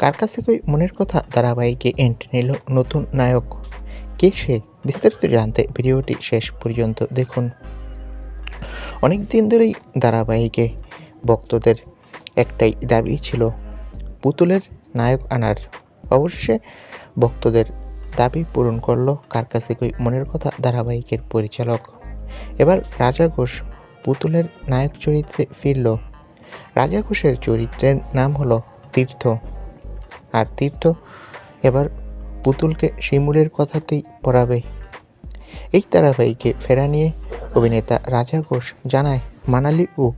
কার কাছে কই মনের কথা ধারাবাহিকে এন্ট্রি নিল নতুন নায়ক? কে সে? বিস্তারিত জানতে ভিডিওটি শেষ পর্যন্ত দেখুন। অনেক দিন ধরেই ধারাবাহিকে ভক্তদের একটাই দাবি ছিল, পুতুলের নায়ক আনার। অবশেষে ভক্তদের দাবি পূরণ করল কার কাছে কই মনের কথা ধারাবাহিকের পরিচালক। এবার রাজা ঘোষ পুতুলের নায়ক চরিত্রে ফিরল। রাজা ঘোষের চরিত্রের নাম হলো তীর্থ। আর তীর্থ এবার পুতুলকে শিমুলের কথাতেই পড়াবে। এই ধারাবাহিকে ফেরা নিয়ে অভিনেতা রাজা ঘোষ জানায়, মানালি ও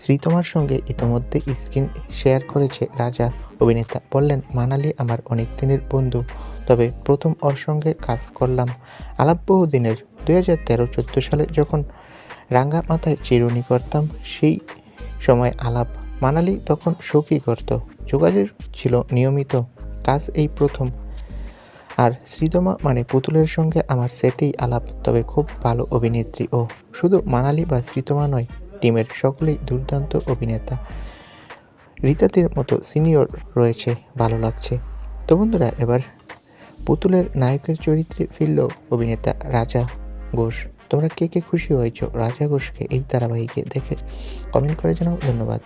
শ্রীতমার সঙ্গে ইতোমধ্যে স্ক্রিন শেয়ার করেছে রাজা। অভিনেতা বললেন, মানালি আমার অনেক দিনের বন্ধু, তবে প্রথম ওর সঙ্গে কাজ করলাম। আলাপ বহু দিনের দুই হাজার তেরো, চোদ্দ সালে যখন রাঙ্গা মাথায় চিরুনি করতাম, সেই সময় আলাপ। মানালি তখন শোকই করত। যোগাযোগ ছিল নিয়মিত। কাজ এই প্রথম। আর শ্রীতমা মানে পুতুলের সঙ্গে আমার সেটেই আলাপ, তবে খুব ভালো অভিনেত্রী ও। শুধু মানালি বা শ্রীতমা নয়, টিমের সকলেই দুর্দান্ত অভিনেতা। রীতাতির মতো সিনিয়র রয়েছে, ভালো লাগছে। তো বন্ধুরা, এবার পুতুলের নায়কের চরিত্রে ফিরল অভিনেতা রাজা ঘোষ। তোমরা কে কে খুশি হয়েছ রাজা ঘোষকে এই ধারাবাহিকে দেখে কমেন্ট করে জানাও। ধন্যবাদ।